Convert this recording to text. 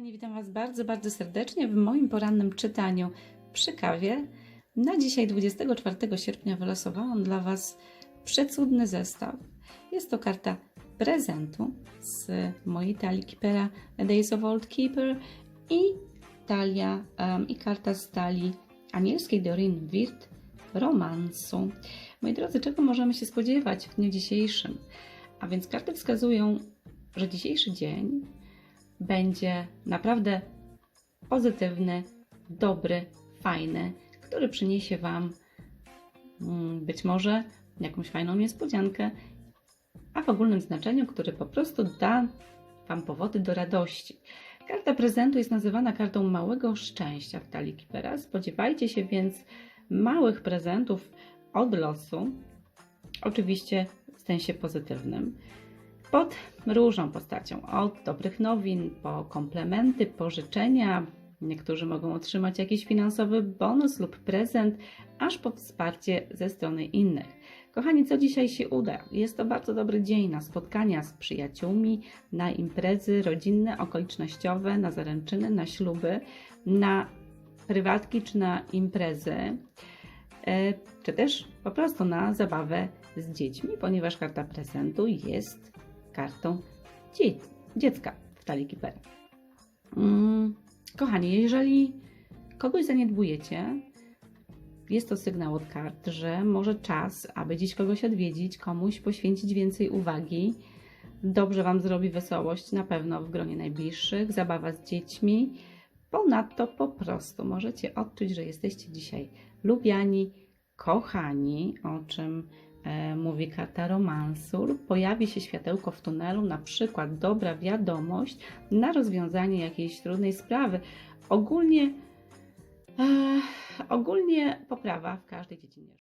kochani, witam Was bardzo, bardzo serdecznie w moim porannym czytaniu przy kawie. Na dzisiaj, 24 sierpnia, wylosowałam dla Was przecudny zestaw. Jest to karta prezentu z mojej talii Keepera Days of Old Keeper i talia em, i karta z talii anielskiej Doreen Wirt romansu. Moi drodzy, czego możemy się spodziewać w dniu dzisiejszym? A więc karty wskazują, że dzisiejszy dzień będzie naprawdę pozytywny, dobry, fajny, który przyniesie Wam mm, być może jakąś fajną niespodziankę, a w ogólnym znaczeniu, który po prostu da Wam powody do radości. Karta prezentu jest nazywana kartą małego szczęścia w talii Kipera. Spodziewajcie się więc małych prezentów od losu, oczywiście w sensie pozytywnym pod różną postacią. Od dobrych nowin, po komplementy, pożyczenia. Niektórzy mogą otrzymać jakiś finansowy bonus lub prezent, aż po wsparcie ze strony innych. Kochani, co dzisiaj się uda? Jest to bardzo dobry dzień na spotkania z przyjaciółmi, na imprezy rodzinne, okolicznościowe, na zaręczyny, na śluby, na prywatki czy na imprezy, e, czy też po prostu na zabawę z dziećmi, ponieważ karta prezentu jest kartą dzie- dziecka w talii Kipera. Mm, kochani, jeżeli kogoś zaniedbujecie, jest to sygnał od kart, że może czas, aby dziś kogoś odwiedzić, komuś poświęcić więcej uwagi. Dobrze Wam zrobi wesołość, na pewno w gronie najbliższych, zabawa z dziećmi. Ponadto po prostu możecie odczuć, że jesteście dzisiaj lubiani, kochani, o czym mówi karta romansu, lub pojawi się światełko w tunelu, na przykład dobra wiadomość na rozwiązanie jakiejś trudnej sprawy. Ogólnie, e, ogólnie poprawa w każdej dziedzinie.